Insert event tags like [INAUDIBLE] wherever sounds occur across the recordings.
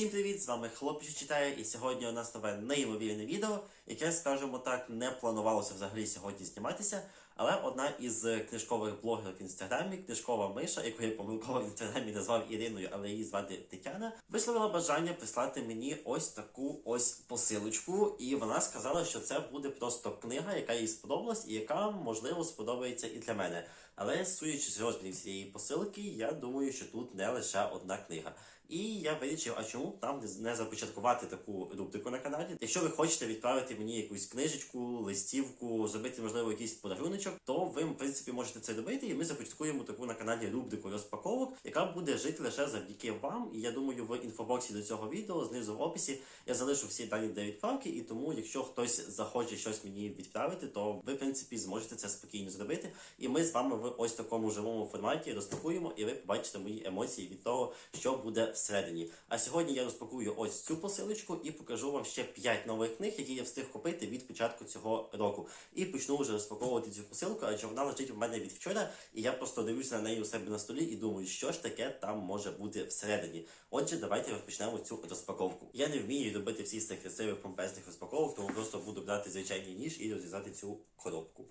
Всім привіт! З вами хлопчик читає, і сьогодні у нас нове неймовірне відео, яке, скажімо так, не планувалося взагалі сьогодні зніматися. Але одна із книжкових блогерів в інстаграмі, книжкова миша, яку я помилково в інстаграмі назвав Іриною, але її звати Тетяна, висловила бажання прислати мені ось таку ось посилочку, і вона сказала, що це буде просто книга, яка їй сподобалась, і яка можливо сподобається і для мене. Але судячи з розмірів цієї посилки, я думаю, що тут не лише одна книга. І я вирішив, а чому там не започаткувати таку рубрику на каналі. Якщо ви хочете відправити мені якусь книжечку, листівку, зробити, можливо, якийсь подаруночок, то ви, в принципі, можете це робити, і ми започаткуємо таку на каналі рубрику розпаковок, яка буде жити лише завдяки вам. І я думаю, в інфобоксі до цього відео, знизу в описі, я залишу всі дані для відправки, і тому, якщо хтось захоче щось мені відправити, то ви, в принципі, зможете це спокійно зробити. І ми з вами в ось такому живому форматі розпакуємо, і ви побачите мої емоції від того, що буде всередині. А сьогодні я розпакую ось цю посилочку і покажу вам ще 5 нових книг, які я встиг купити від початку цього року. І почну вже розпаковувати цю посилку, адже вона лежить у мене від вчора, і я просто дивлюся на неї у себе на столі і думаю, що ж таке там може бути всередині. Отже, давайте розпочнемо цю розпаковку. Я не вмію робити всі з цих красивих помпезних розпаковок, тому просто буду брати звичайний ніж і розрізати цю коробку.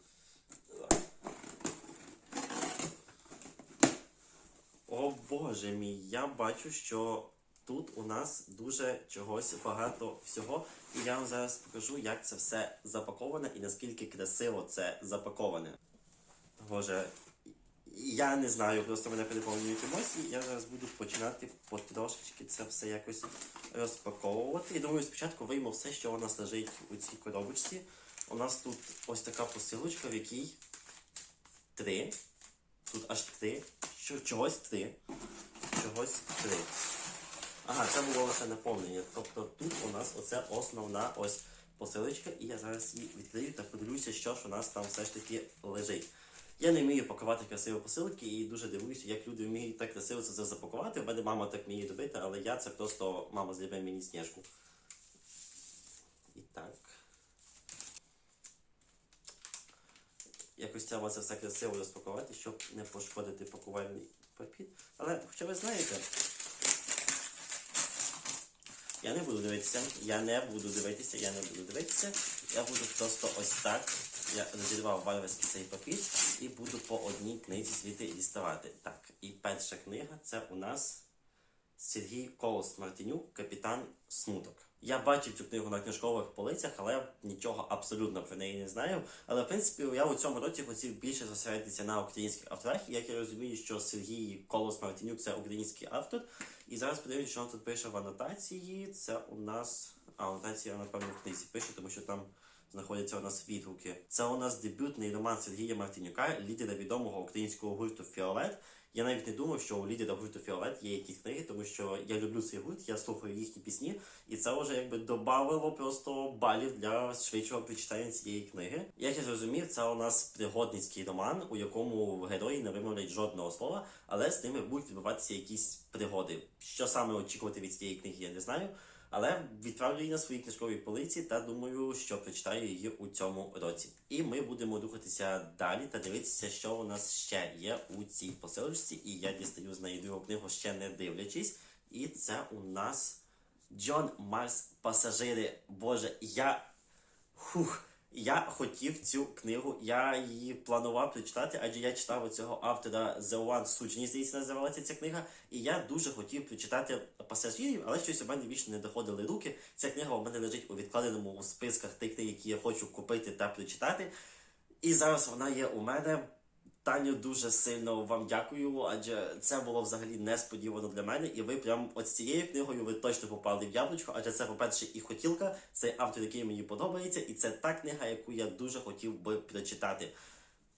О боже мій, я бачу, що тут у нас дуже чогось багато всього. І я вам зараз покажу, як це все запаковане і наскільки красиво це запаковане. Боже, я не знаю, просто мене переповнюють емоції. Я зараз буду починати потрошечки це все якось розпаковувати. І думаю, спочатку вийму все, що у нас лежить у цій коробочці. У нас тут ось така посилочка, в якій три. Тут аж три. Що, чогось три. Чогось три. Ага, це було лише наповнення. Тобто тут у нас оце основна ось посилочка, і я зараз її відкрию та подивлюся, що ж у нас там все ж таки лежить. Я не вмію пакувати красиві посилки і дуже дивуюся, як люди вміють так красиво це запакувати. У мене мама так вміє робити, але я це просто мама зробила мені сніжку. І так. Якось треба це все красиво розпакувати, щоб не пошкодити пакувальний папір. Але хоча ви знаєте, я не буду дивитися, я не буду дивитися, я не буду дивитися. Я буду просто ось так. Я розірвав варварський цей папір і буду по одній книзі звідти діставати. Так, і перша книга це у нас Сергій Колос Мартинюк, Капітан Смуток. Я бачив цю книгу на книжкових полицях, але нічого абсолютно про неї не знаю. Але в принципі я у цьому році хотів більше зосередитися на українських авторах. Як я розумію, що Сергій Колос Мартинюк це український автор. І зараз подивлюся, що він тут пише в анотації. Це у нас. А, анотація, напевно, в книзі пише, тому що там знаходяться у нас відгуки. Це у нас дебютний роман Сергія Мартинюка, лідера відомого українського гурту Фіолет. Я навіть не думав, що у лідера гурту Фіолет є якісь книги, тому що я люблю цей гурт, я слухаю їхні пісні, і це вже якби додавало просто балів для швидшого прочитання цієї книги. Як я зрозумів, це у нас пригодницький роман, у якому герої не вимовляють жодного слова, але з ними будуть відбуватися якісь пригоди. Що саме очікувати від цієї книги, я не знаю. Але відправлю її на своїй книжковій полиці та думаю, що прочитаю її у цьому році. І ми будемо рухатися далі та дивитися, що у нас ще є у цій посилочці. І я дістаю з неї другу книгу, ще не дивлячись. І це у нас Джон Марс Пасажири. Боже, я. Хух. Я хотів цю книгу, я її планував прочитати, адже я читав у цього автора The One Such, здається, називалася ця книга. І я дуже хотів прочитати пасажирів, але щось у мене вічно не доходили руки. Ця книга у мене лежить у відкладеному у списках тих книг, які я хочу купити та прочитати. І зараз вона є у мене. Таню, дуже сильно вам дякую, адже це було взагалі несподівано для мене. І ви прям от з цією книгою ви точно попали в яблучко, адже це, по-перше, і хотілка, це автор, який мені подобається, і це та книга, яку я дуже хотів би прочитати.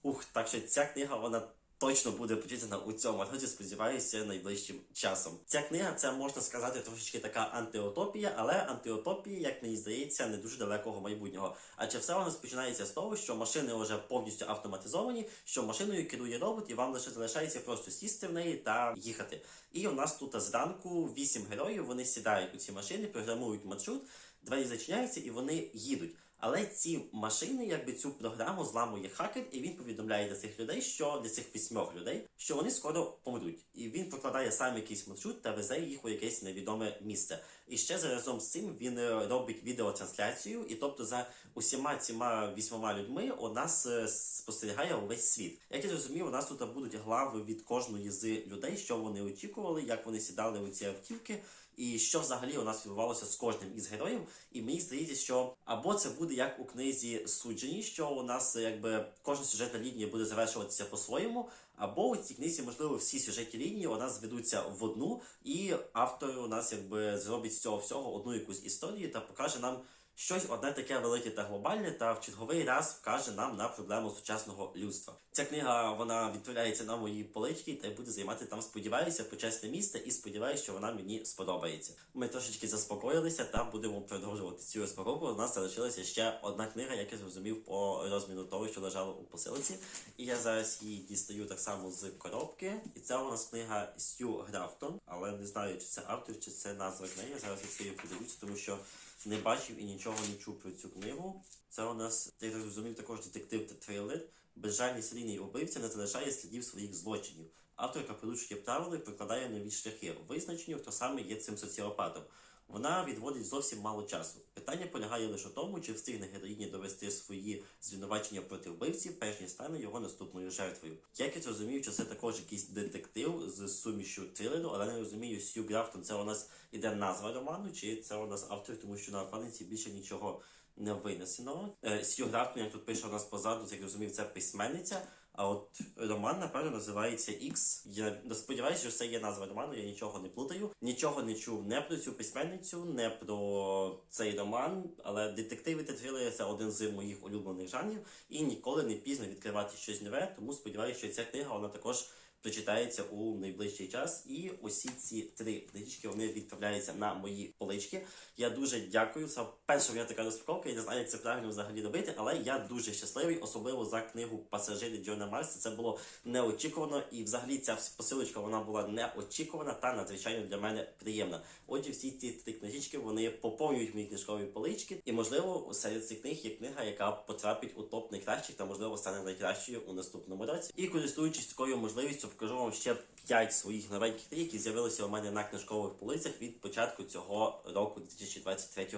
Ух, так що ця книга, вона точно буде прочитана у цьому році, сподіваюся, найближчим часом. Ця книга, це можна сказати, трошечки така антиутопія, але антиутопія, як мені здається, не дуже далекого майбутнього. Адже все у нас починається з того, що машини вже повністю автоматизовані, що машиною керує робот, і вам лише залишається просто сісти в неї та їхати. І у нас тут зранку вісім героїв, вони сідають у ці машини, програмують маршрут, двері зачиняються і вони їдуть. Але ці машини, якби цю програму зламує хакер, і він повідомляє для цих людей, що для цих вісьмох людей, що вони скоро помруть. І він прокладає сам якийсь маршрут та везе їх у якесь невідоме місце. І ще заразом з цим він е, робить відеотрансляцію, і тобто за усіма цими вісьмома людьми у нас е, спостерігає увесь світ. Як я зрозумів, у нас тут будуть глави від кожної з людей, що вони очікували, як вони сідали у ці автівки. І що взагалі у нас відбувалося з кожним із героїв, і мені здається, що або це буде як у книзі суджені, що у нас якби кожна сюжетна лінія буде завершуватися по-своєму, або у цій книзі, можливо, всі сюжетні лінії у нас зведуться в одну, і автор у нас якби зробить з цього всього одну якусь історію та покаже нам щось одне таке велике та глобальне, та в черговий раз вкаже нам на проблему сучасного людства. Ця книга вона відправляється на мої полички та й буде займати там, сподіваюся, почесне місце, і сподіваюся, що вона мені сподобається. Ми трошечки заспокоїлися та будемо продовжувати цю розпаковку. У нас залишилася ще одна книга, як я зрозумів по розміру того, що лежало у посилці. І я зараз її дістаю так само з коробки. І це у нас книга Стю Графтон, але не знаю, чи це автор, чи це назва книги. Зараз я її подивлюся, тому що не бачив і нічого не чув про цю книгу. Це у нас, я зрозумів, також детектив та трилер. Безжальний серійний убивця не залишає слідів своїх злочинів. Авторка порушує правила і прикладає нові шляхи, визначенню, хто саме є цим соціопатом. Вона відводить зовсім мало часу. Питання полягає лише в тому, чи встигне героїні довести свої звинувачення проти вбивці, перш ніж стане його наступною жертвою. Як я зрозумів, що це також якийсь детектив з сумішю трилеру, але не розумію, Сью Графтон це у нас іде назва роману, чи це у нас автор, тому що на паниці більше нічого не винесено. Е, Сью Графтон, як тут пише у нас позаду, як розумів, це письменниця. А от роман, напевно, називається X. Я сподіваюся, що це є назва роману, я нічого не плутаю. Нічого не чув не про цю письменницю, не про цей роман, але детективи та трилери це один з моїх улюблених жанрів. І ніколи не пізно відкривати щось нове, тому сподіваюся, що ця книга вона також прочитається у найближчий час. І усі ці три книжечки вони відправляються на мої полички. Я дуже дякую. Це перша моя така розпаковка. Я не знаю, як це правильно взагалі робити, але я дуже щасливий, особливо за книгу Пасажири Джона Марса. Це було неочікувано, і взагалі ця посилочка вона була неочікувана та надзвичайно для мене приємна. Отже, всі ці три книжечки вони поповнюють мої книжкові полички, і можливо серед цих книг є книга, яка потрапить у топ найкращих та можливо стане найкращою у наступному році. І користуючись такою можливістю, покажу вам ще 5 своїх новеньких книг, які з'явилися у мене на книжкових полицях від початку цього року, 2023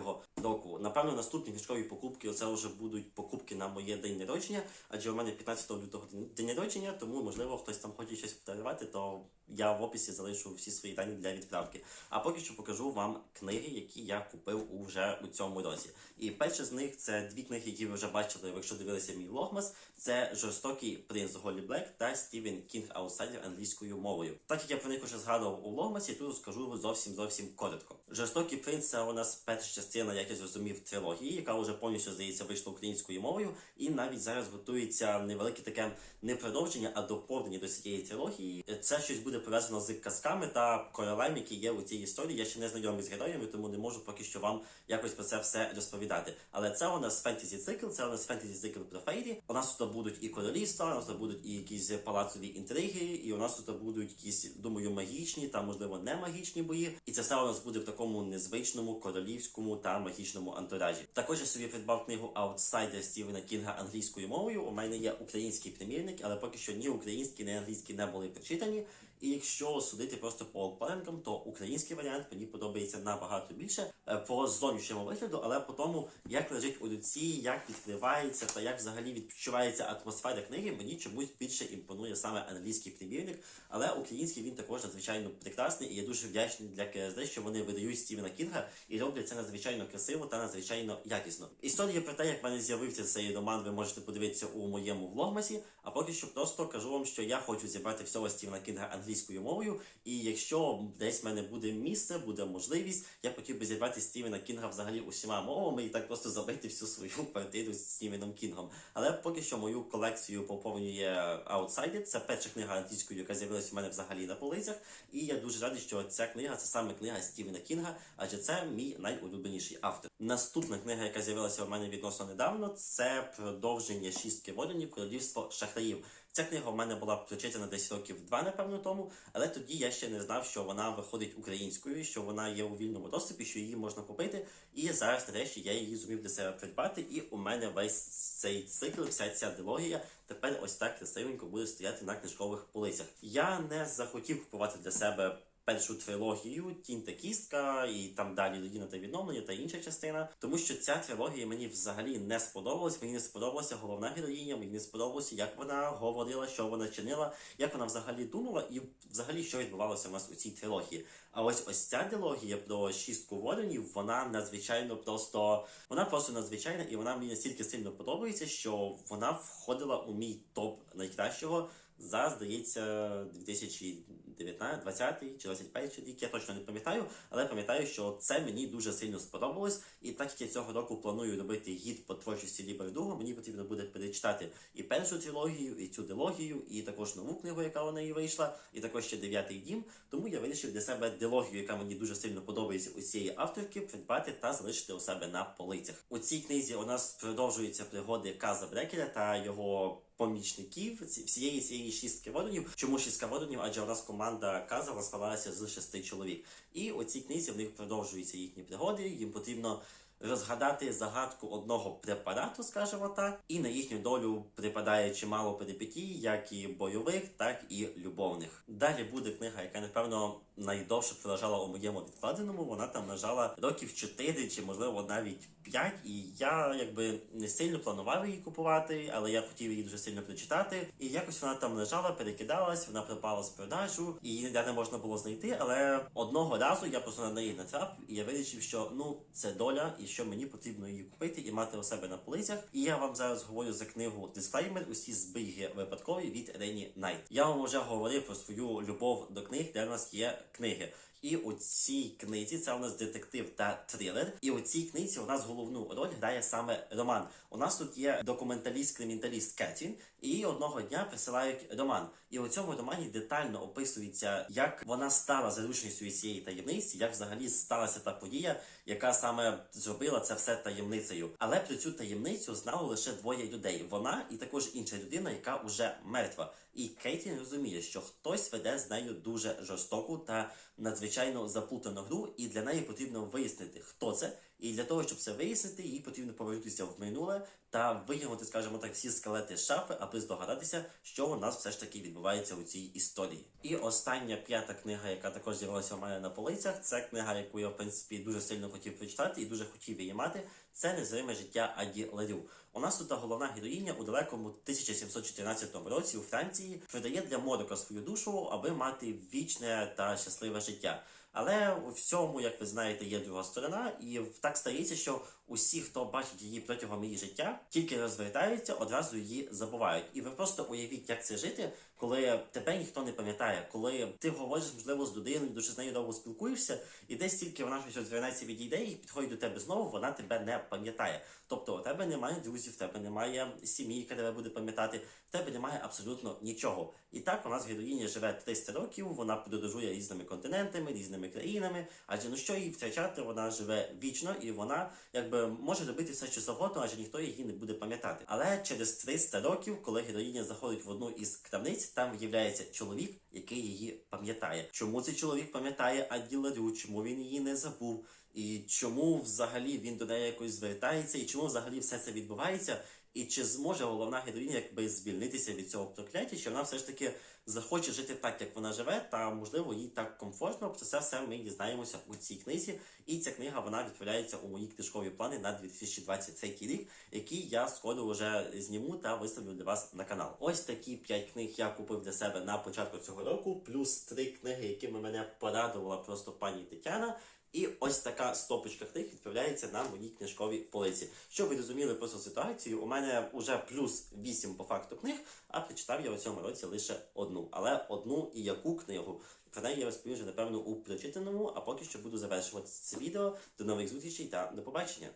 року. Напевно, наступні книжкові покупки це вже будуть покупки на моє день народження, адже у мене 15 лютого день- народження, тому можливо хтось там хоче щось подарувати, то я в описі залишу всі свої дані для відправки. А поки що покажу вам книги, які я купив уже у цьому році. І перша з них це дві книги, які ви вже бачили, якщо дивилися мій влогмас. Це жорстокий принц Голі Блек та Стівен Кінг Аутсайдер англійською мовою. Так як я про них уже згадував у влогмасі, тут скажу зовсім зовсім коротко. Жорстокий принц це у нас перша частина, як я зрозумів, трилогії, яка вже повністю здається вийшла українською мовою, і навіть зараз готується невелике таке не продовження, а доповнення до цієї трилогії. Це щось буде пов'язано з казками та королем, які є у цій історії. Я ще не знайомий з героями, тому не можу поки що вам якось про це все розповідати. Але це у нас фентезі цикл, це у нас фентезі цикл про фейрі. У нас тут будуть і королівства, у нас тут будуть і якісь палацові інтриги, і у нас тут будуть якісь, думаю, магічні та можливо не магічні бої. І це все у нас буде в такому незвичному королівському та магічному антуражі. Також я собі придбав книгу Аутсайдер Стівена Кінга англійською мовою. У мене є український примірник, але поки що ні українські, ні англійські не були прочитані. І якщо судити просто по обкладинкам, то український варіант мені подобається набагато більше е, по зовнішньому вигляду, але по тому, як лежить у руці, як відкривається та як взагалі відчувається атмосфера книги, мені чомусь більше імпонує саме англійський примірник. Але український він також надзвичайно прекрасний, і я дуже вдячний для КСД, що вони видають Стівена Кінга і роблять це надзвичайно красиво та надзвичайно якісно. Історія про те, як в мене з'явився цей роман, ви можете подивитися у моєму влогмасі. А поки що просто кажу вам, що я хочу зібрати всього Стівена Кінга англійською мовою. І якщо десь в мене буде місце, буде можливість, я хотів би зібрати Стівена Кінга взагалі усіма мовами і так просто забити всю свою [LAUGHS] квартиру з Стівеном Кінгом. Але поки що мою колекцію поповнює Outsider. Це перша книга англійською, яка з'явилася у мене взагалі на полицях. І я дуже радий, що ця книга це саме книга Стівена Кінга, адже це мій найулюбленіший автор. Наступна книга, яка з'явилася у мене відносно недавно, це продовження шістки воїнів Королівство шахраїв. Ця книга в мене була прочитана десь років два, напевно, тому, але тоді я ще не знав, що вона виходить українською, що вона є у вільному доступі, що її можна купити. І зараз, нарешті, я її зумів для себе придбати, і у мене весь цей цикл, вся ця дилогія тепер ось так красивенько буде стояти на книжкових полицях. Я не захотів купувати для себе. Першу трилогію Тінь та кістка і там далі Людина та відновлення та інша частина, тому що ця трилогія мені взагалі не сподобалась. Мені не сподобалася головна героїня, мені не сподобалося, як вона говорила, що вона чинила, як вона взагалі думала, і взагалі що відбувалося в нас у цій трилогії. А ось ось ця дилогія про шістку воронів, вона надзвичайно просто вона просто надзвичайна, і вона мені настільки сильно подобається, що вона входила у мій топ найкращого за, здається, 2019, 20 чи 21 рік, я точно не пам'ятаю, але пам'ятаю, що це мені дуже сильно сподобалось. І так як я цього року планую робити гід по творчості Лібердуга, мені потрібно буде перечитати і першу трилогію, і цю дилогію, і також нову книгу, яка у неї вийшла, і також ще дев'ятий дім. Тому я вирішив для себе дилогію, яка мені дуже сильно подобається у цієї авторки, придбати та залишити у себе на полицях. У цій книзі у нас продовжуються пригоди Каза Брекеля та його помічників всієї цієї шістки водонів. Чому шістка водонів? Адже у нас команда Каза складалася з шести чоловік. І у цій книзі в них продовжуються їхні пригоди. Їм потрібно розгадати загадку одного препарату, скажімо так, і на їхню долю припадає чимало перипетій, як і бойових, так і любовних. Далі буде книга, яка напевно найдовше пролежала у моєму відкладеному. Вона там лежала років 4 чи можливо навіть 5, і я якби не сильно планував її купувати, але я хотів її дуже сильно прочитати. І якось вона там лежала, перекидалась, вона пропала з продажу, і її ніде не можна було знайти. Але одного разу я просто на неї натрапив, і я вирішив, що ну це доля, і що мені потрібно її купити і мати у себе на полицях. І я вам зараз говорю за книгу Дисклеймер. Усі збіги випадкові від Рені Найт. Я вам вже говорив про свою любов до книг, де в нас є книги. І у цій книзі це у нас детектив та трилер. І у цій книзі у нас головну роль грає саме Роман. У нас тут є документаліст-криміналіст Кетрін, і одного дня присилають роман. І у цьому романі детально описується, як вона стала заручницею цієї таємниці, як взагалі сталася та подія, яка саме зробила це все таємницею. Але про цю таємницю знало лише двоє людей: вона і також інша людина, яка уже мертва. І Кейтін розуміє, що хтось веде з нею дуже жорстоку та надзвичайно заплутану гру, і для неї потрібно вияснити, хто це. І для того, щоб це вияснити, їй потрібно повернутися в минуле та витягнути, скажімо так, всі скелети з шафи, аби здогадатися, що у нас все ж таки відбувається у цій історії. І остання п'ята книга, яка також з'явилася у мене на полицях, це книга, яку я в принципі дуже сильно хотів прочитати і дуже хотів її мати. Це незриме життя Аді Ларю. У нас тут головна героїня у далекому 1714 році у Франції продає для морока свою душу, аби мати вічне та щасливе життя. Але у всьому, як ви знаєте, є друга сторона, і так стається, що усі, хто бачить її протягом її життя, тільки розвертаються, одразу її забувають. І ви просто уявіть, як це жити, коли тебе ніхто не пам'ятає, коли ти говориш, можливо, з людиною, дуже з нею довго спілкуєшся, і десь тільки вона щось розвернеться від і підходить до тебе знову, вона тебе не пам'ятає. Тобто у тебе немає друзів, в тебе немає сім'ї, яка тебе буде пам'ятати, в тебе немає абсолютно нічого. І так у нас героїня живе 300 років, вона подорожує різними континентами, різними країнами. Адже ну що їй втрачати, вона живе вічно і вона якби може робити все, що завгодно, адже ніхто її не буде пам'ятати. Але через 300 років, коли героїня заходить в одну із крамниць, там виявляється чоловік, який її пам'ятає. Чому цей чоловік пам'ятає Аділарю, чому він її не забув? І чому взагалі він до неї якось звертається, і чому взагалі все це відбувається? І чи зможе головна героїня якби звільнитися від цього прокляття, чи вона все ж таки захоче жити так, як вона живе, та можливо їй так комфортно. Про це все ми дізнаємося у цій книзі. І ця книга вона відправляється у мої книжкові плани на 2023 рік, які я скоро вже зніму та виставлю для вас на канал. Ось такі 5 книг я купив для себе на початку цього року, плюс 3 книги, якими мене порадувала просто пані Тетяна. І ось така стопочка книг відправляється на моїй книжковій полиці. Щоб ви розуміли просто ситуацію, у мене вже плюс 8 по факту книг, а прочитав я у цьому році лише одну. Але одну і яку книгу. Про неї я розповім вже, напевно, у прочитаному, а поки що буду завершувати це відео. До нових зустрічей та до побачення.